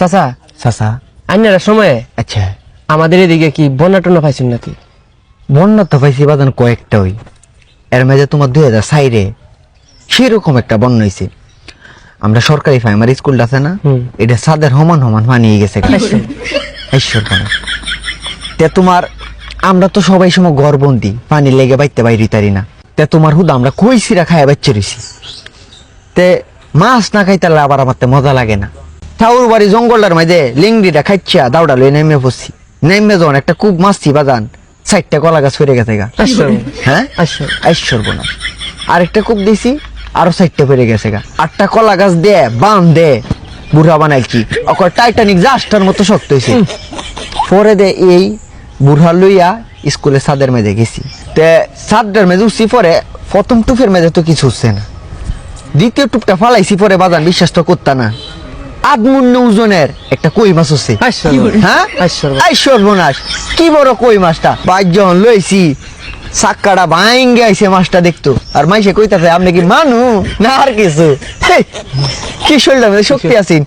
চাচা? চাচা। আইনার সময়ে? আচ্ছা। আমাদের এদিকে কি বন্যা টন্যা পাইছেন নাকি? বন্যা তো পাইছি বাদান কয়েকটা ওই। এর মাঝে তোমার দুই হাজার সাইরে সেরকম একটা বন্যা হয়েছে আমরা সরকারি প্রাইমারি স্কুলটা আছে না এটা সাদের সমান সমান মানিয়ে গেছে ঈশ্বর কেন তে তোমার আমরা তো সবাই সময় গড়বন্দি পানি লেগে বাইতে বাইরে তারি না। তে তোমার হুদা আমরা কই সিরা খায় বাচ্চা রইছি। তে মাছ না খাইতে আবার আমার মজা লাগে না। ঠাউর বাড়ি জঙ্গলটার মাঝে লিংড়িটা খাইছা দাউডা লই নেমে পড়ছি। নেমে যখন একটা খুব মাছছি বাজান চারটা কলা গাছ ফিরে গেছে গা। হ্যাঁ? আচ্ছা। আইশ্বর বোনা আরেকটা কূপ দিছি আরও চারটা পেরে গেছে গা। আটটা কলা গাছ দে বান দে বুড়া বানাইছি অকর টাইটানিক জাস্টার মতো শক্ত হয়েছে পরে দে এই বুড়া লইয়া স্কুলে সাদের মেঝে গেছি। তে সাদের মেঝে উঠছি পরে প্রথম টুপের মেঝে তো কিছু হচ্ছে না। দ্বিতীয় টুপটা ফালাইছি পরে বাজান বিশ্বাস তো করতা না। আদমূন্য ওজনের একটা কই মাছ হচ্ছে আচ্ছা হ্যাঁ? আই সর্বনাশ কি বড় কই মাছটা? পাঁচজন লইছি সাক্কাটা ভাঙ্গে আইছে মাছটা দেখতো। আর মাইসে কইতাছে আপনি কি মানু? না আর কিছু। কি শরীরটা শক্তি আছেন।